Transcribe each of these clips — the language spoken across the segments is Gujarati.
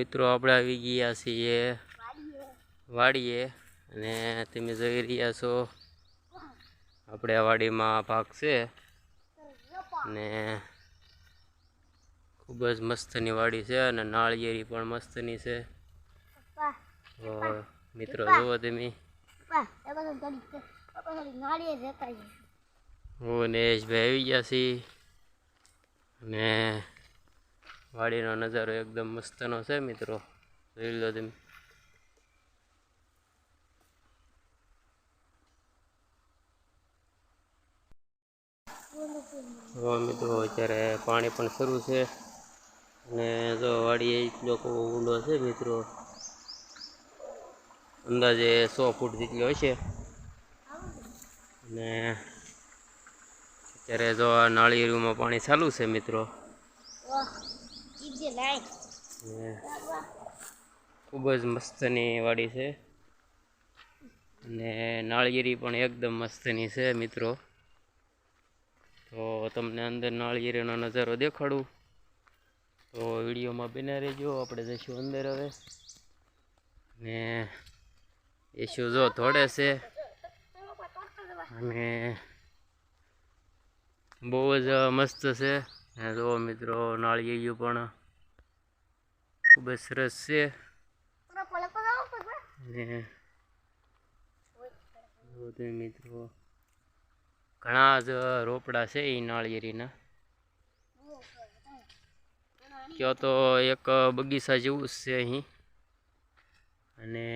મિત્રો, આપણે આવી ગયા છીએ વાડીએ અને તમે જોઈ રહ્યા છો, આપણે આ વાડીમાં પાક છે અને ખૂબ જ મસ્તની વાડી છે અને નાળિયેરી પણ મસ્તની છે. મિત્રો, જુઓ તમે. હું નેશભાઈ આવી ગયા છીએ અને વાડીનો નજારો એકદમ મસ્તનો છે મિત્રો. જોઈ લો તમે. હવે મિત્રો, અત્યારે પાણી પણ શરૂ છે. અને જો વાડી એટલો ઊંડો છે મિત્રો. અંદાજે સો ફૂટ જેટલો હશે અને અત્યારે જો નાળિયેરીમાં પાણી ચાલુ છે મિત્રો. ખૂબ જ મસ્તની વાડી છે. અને નાળિયેરી પણ એકદમ મસ્તની છે, મિત્રો. તો તમને અંદર નાળિયેરીનો નજારો દેખાડું. તો વિડીયોમાં બિના રહેજો, આપણે જઈશું અંદર હવે. ને ઈશુ જો થોડે છે. અને બહુ જ મસ્ત છે. જો મિત્રો નાળિયેરિયું પણ ખૂબ જ સરસ છે. જુઓ મિત્રો ઘણા જ રોપડા છે એ નાળિયેરીના. કયો તો એક બગીચા જેવું જ છે અહીં. અને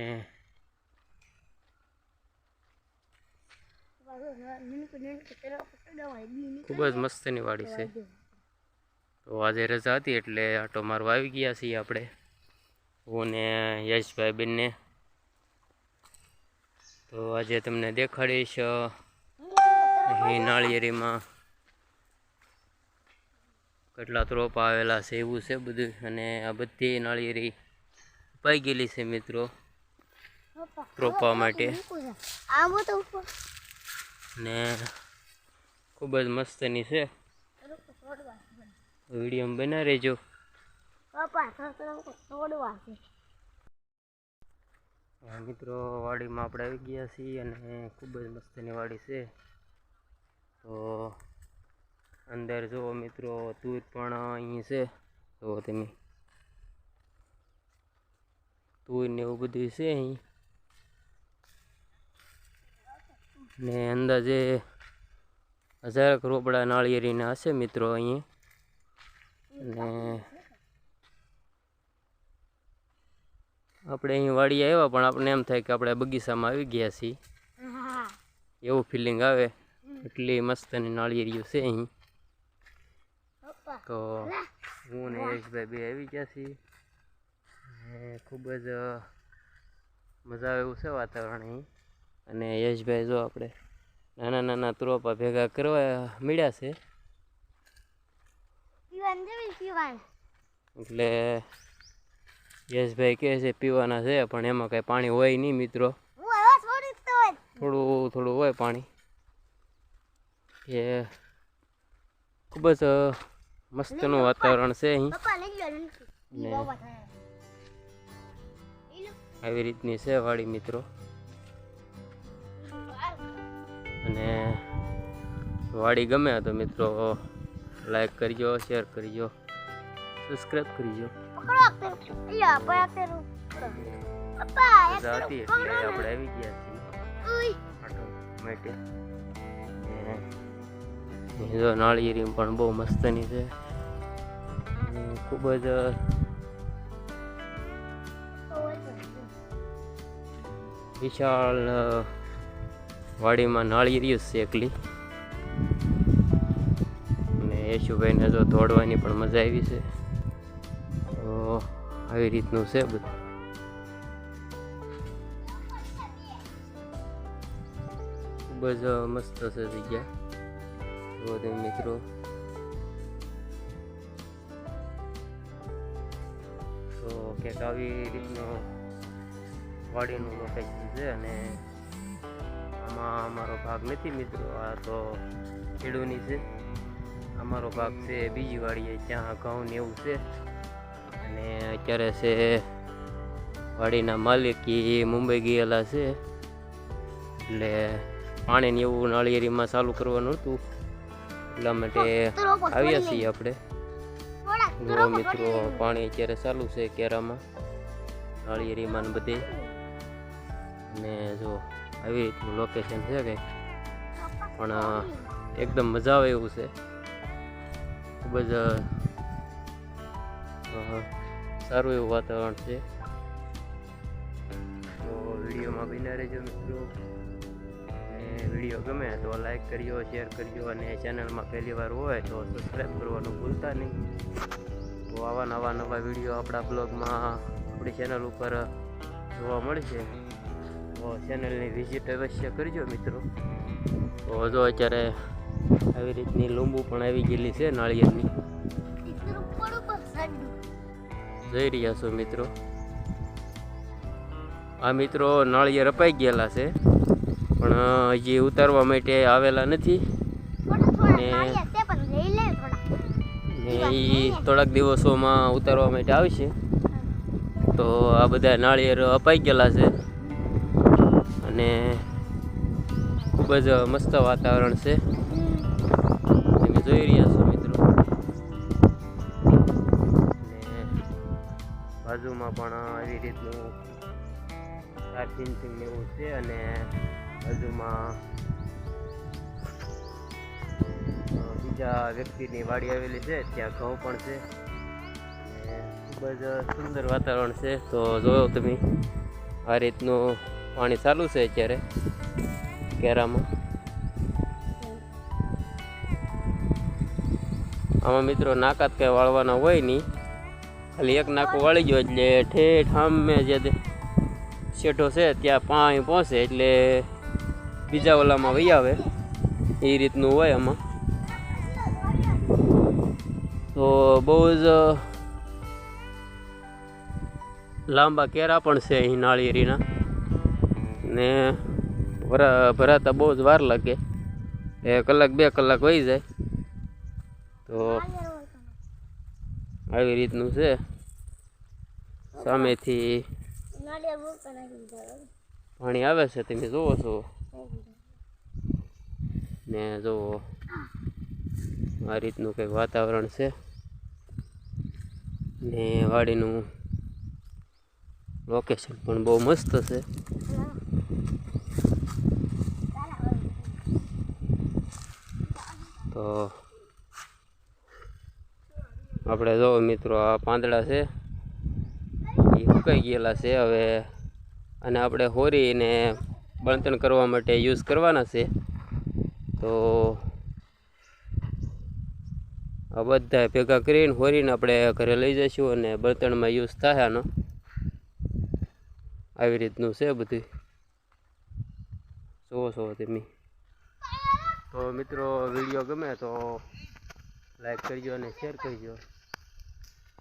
ખૂબ જ મસ્તની વાડી છે. તો આજે રજા હતી એટલે આટો મારવા આવી ગયા છીએ આપણે. હું ને યશભાઈ બેનને તો આજે તમને દેખાડીશ અહીં નાળિયેરીમાં કેટલા ત્રોપા આવેલા છે એવું છે બધું. અને આ બધી નાળિયેરી ઉપાઈ ગયેલી છે મિત્રો રોપવા માટે. ને ખૂબ જ મસ્તની છે. વીડિયો બના રહેજો. મિત્રો વાડીમાં આપણે આવી ગયા છીએ અને ખૂબ જ મસ્તની વાડી છે. તો અંદર જુઓ મિત્રો તૂર પણ અહીં છે. જુઓ તમે. તૂર ને એવું બધું છે અહીં. ને અંદાજે હજારક રોપડા નાળિયેરીના હશે મિત્રો અહીં. ને આપણે અહીં વાડી આવ્યા પણ આપણે એમ થાય કે આપણે બગીચામાં આવી ગયા છીએ. એવું ફિલિંગ આવે. એટલી મસ્તની નાળિયેરિયું છે અહીં. તો હું ને યશભાઈ બે આવી ગયા છીએ. ખૂબ જ મજા આવે એવું છે વાતાવરણ અહીં. અને યશભાઈ જો આપણે નાના નાના ત્રોપા ભેગા કરવા મળ્યા છે. એટલે યશભાઈ કહે છે પીવાના છે પણ એમાં કાંઈ પાણી હોય નહીં મિત્રો. થોડું થોડું હોય પાણી. એ ખૂબ જ મસ્તનું વાતાવરણ છે અહીં. ને આવી રીતની છે વાડી મિત્રો. અને વાડી ગમે તો મિત્રો લાઈક કરજો શેર કરજો. સબસ્ક્રાઈબ કરજો મજા હતી એટલે આપણે આવી ગયા છીએ માટે જો નાળિયેરી પણ બહુ મસ્તની છે ખૂબ જ વિશાળ વાડીમાં નાળિયેરી જ છે એકલી અને યશુભાઈને જો દોડવાની પણ મજા આવી છે તો આવી રીતનું છે બધું. ખૂબ જ મસ્ત છે જગ્યા. તો મિત્રો. તો ક્યાંક આવી રીતનું વાડીનું લોકેશન છે અને આમાં અમારો ભાગ નથી મિત્રો. આ તો ખેડૂની છે. અમારો ભાગ છે બીજી વાડીએ, ત્યાં ઘઉં ને એવું છે. અને અત્યારે છે વાડીના માલિક એ મુંબઈ ગયેલા છે. એટલે પાણીની એવું નાળિયેરીમાં ચાલુ કરવાનું હતું. એટલા માટે આવ્યા છીએ આપણે. જો મિત્રો પાણી અત્યારે ચાલુ છે કેરામાં. નાળિયેરીમાં બધે. અને જો આવી રીતનું લોકેશન છે કંઈક. પણ એકદમ મજા આવે એવું છે. ખૂબ જ સારું એવું વાતાવરણ છે. તો વિડીયોમાં બિના રહેજો મિત્રો. વીડિયો ગમે તો લાઈક કરજો શેર કરજો અને ચેનલમાં પહેલી વાર હોય તો સબસ્ક્રાઈબ કરવાનું ભૂલતા નહીં. તો આવા નવા નવા વીડિયો આપણા બ્લોગમાં આપણી ચેનલ ઉપર જોવા મળશે. તો ચેનલની વિઝિટ અવશ્ય કરજો મિત્રો. તો હજુ અત્યારે આવી રીતની લીંબુ પણ આવી ગયેલી છે નાળિયેરની. જોઈ રહ્યા છો મિત્રો. આ મિત્રો નાળિયેર અપાઈ ગયેલા છે. પણ હજી ઉતારવા માટે આવેલા નથી. ને એ થોડાક દિવસોમાં ઉતારવા માટે આવશે. તો આ બધા નાળિયેર અપાઈ ગયેલા છે. અને ખૂબ જ મસ્ત વાતાવરણ છે. તમે જોઈ રહ્યા છો બાજુમાં પણ એવી રીતનું ચાર ફિનિશિંગ એવું છે અને બાજુમાં બીજા વ્યક્તિની વાડી આવેલી છે, ત્યાં ઘઉં પણ છે. ખૂબ જ સુંદર વાતાવરણ છે. તો જોયો તમે આ રીતનું પાણી ચાલુ છે અત્યારે કેરામાં. આમાં મિત્રો નાકાત કંઈ વાળવાના હોય નહીં. ખાલી એક નાકું વાળી ગયો એટલે ઠેઠ સામે જે શેઠો છે ત્યાં પાણી પહોંચે એટલે બીજા ઓલામાં વહી આવે. એ રીતનું હોય આમાં. તો બહુ જ લાંબા કેરા પણ છે અહીં નાળિયેરીના. ને ભરા, ભરાતા બહુ જ વાર લાગે. એ કલાક, બે કલાક વહી જાય. તો આવી રીતનું છે. સામેથી પાણી આવે છે તમે જુઓ છો. ને જુઓ આ રીતનું કંઈક વાતાવરણ છે. ને વાડીનું લોકેશન પણ બહુ મસ્ત છે. તો આપણે જો મિત્રો, આ પાંદડા છે. એ સુકાઈ ગયેલા છે હવે. અને આપણે હોરીને બળતણ કરવા માટે યુઝ કરવાના છે. તો આ બધા ભેગા કરીને હોરીને આપણે ઘરે લઈ જઈશું અને બળતણમાં યુઝ થાય આનો. આવી રીતનું છે બધું સો છો તમે. તો મિત્રો, વીડિયો ગમે તો લાઈક કરજો અને શેર કરજો.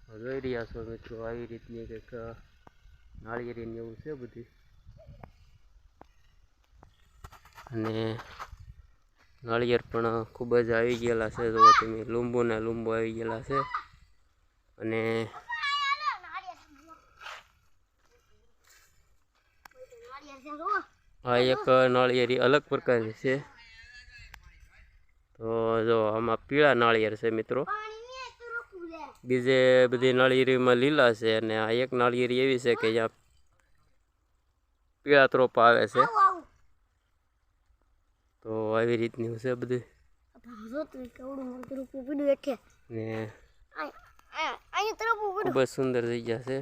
જોઈ રહ્યા છો મિત્રો, આવી રીતની કંઈક નાળિયેરીને એવું છે બધું. અને નાળિયેર પણ ખૂબ જ આવી ગયેલા છે જો તમે લીંબુ ને લીંબુ આવી ગયેલા છે. અને આ એક નાળિયેરી અલગ પ્રકારની છે. તો જો, આમાં પીળા નાળિયેર છે મિત્રો. બીજે બધી નાળિયેરીમાં લીલા છે અને આ એક નાળિયેરી એવી છે કે અહીંયા પીળા ત્રોપ આવે છે. તો આવી રીતની છે બધું. ને ખૂબ જ સુંદર જગ્યા છે.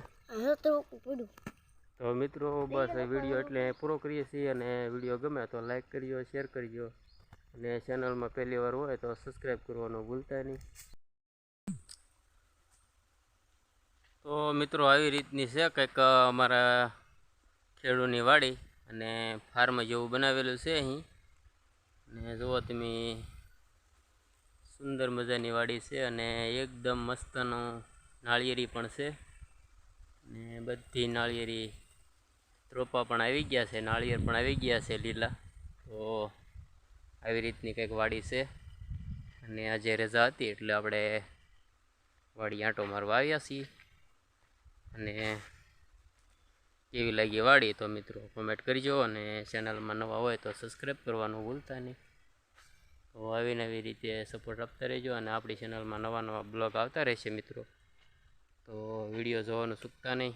તો મિત્રો બસ વીડિયો એટલે પૂરો કરીએ છીએ અને વીડિયો ગમે તો લાઈક કરજો શેર કરજો અને ચેનલમાં પહેલી વાર હોય તો સબસ્ક્રાઈબ કરવાનું ભૂલતા નહીં. તો મિત્રો આવી રીતની છે કંઈક અમારા ખેડૂની વાડી અને ફાર્મ જેવું બનાવેલું છે અહીં. ને જુઓ તમે, સુંદર મજાની વાડી છે અને એકદમ મસ્તનું નાળિયેરી પણ છે. ને બધી નાળિયેરી ત્રોપા પણ આવી ગયા છે, નાળિયેર પણ આવી ગયા છે લીલા. તો આવી રીતની કંઈક વાડી છે. અને આજે રજા હતી એટલે આપણે વાડી આંટો મારવા આવ્યા છીએ. અને કેવી લાગી વાડી તો મિત્રો કોમેન્ટ કરજો અને ચેનલમાં નવા હોય તો સબસ્ક્રાઈબ કરવાનું ભૂલતા નહીં. તો આવી નવી રીતે સપોર્ટ આપતા રહેજો અને આપણી ચેનલમાં નવા નવા બ્લોગ આવતા રહેશે મિત્રો. તો વીડિયો જોવાનું ચૂકતા નહીં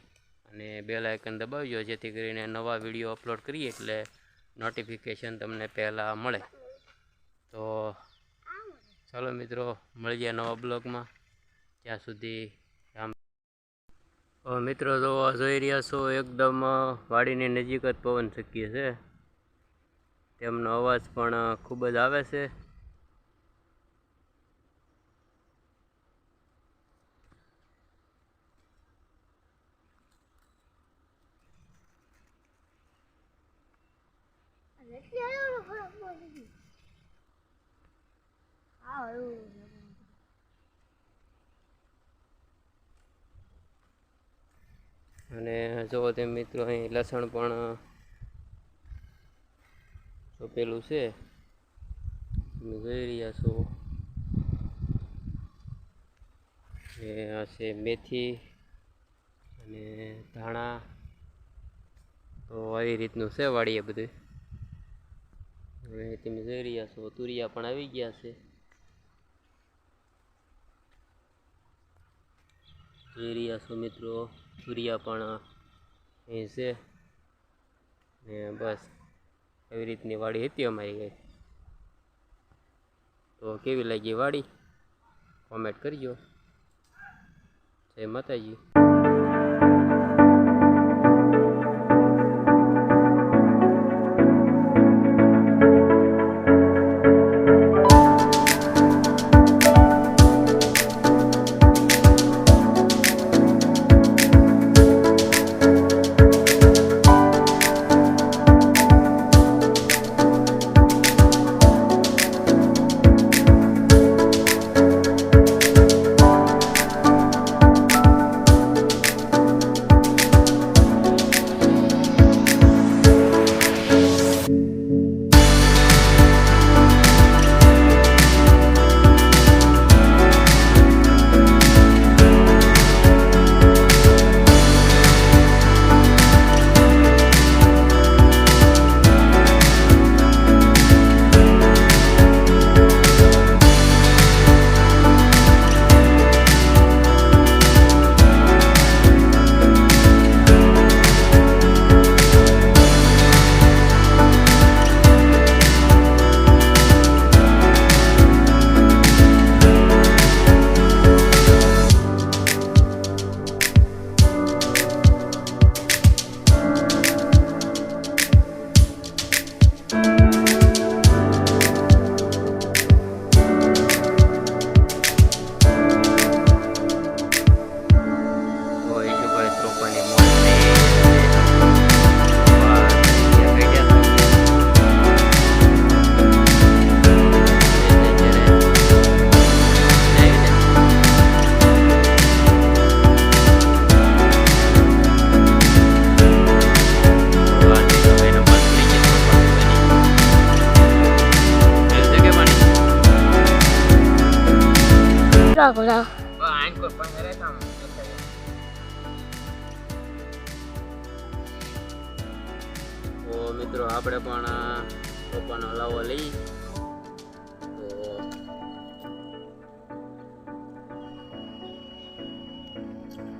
અને બેલ આઇકન દબાવજો જેથી કરીને નવા વીડિયો અપલોડ કરીએ એટલે નોટિફિકેશન તમને પહેલાં મળે. તો ચાલો મિત્રો, મળીએ નવા બ્લોગમાં ત્યાં સુધી મિત્રો તો જોઈ રહ્યા છો, એકદમ વાડીની નજીક જ પવન શક્ય છે. તેમનો અવાજ પણ ખૂબ જ આવે છે? અને જો તેમ મિત્રો અહીં લસણ પણ ચોપેલું છે. તમે જોઈ રહ્યા છો. એ આ છે મેથી અને ધાણા. તો આવી રીતનું છે વાડીએ બધું. તમે જોઈ રહ્યા છો, તુરિયા પણ આવી ગયા છે. જોઈ રહ્યા છો મિત્રો. સૂર્યા પણ અહીં છે. ને બસ એવી રીતની વાડી હતી અમારી ગઈ તો કેવી લાગી વાડી? કોમેન્ટ કરજો. જય માતાજી. Dracula. તો મિત્રો આપણે પણ પપ્પાનો લાવો લઈ.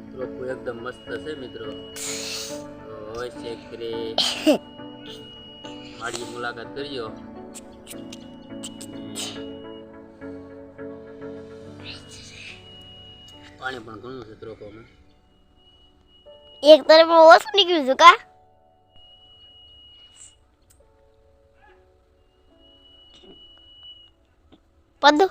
તો રોપું એકદમ મસ્ત છે મિત્રો. અવશ્ય કરી વાડી મુલાકાત કરજો પાણી પણ ઘણું છે ત્રોકોમાં. એક તરફ ઓછું નીકળ્યું હતું કા? પદુ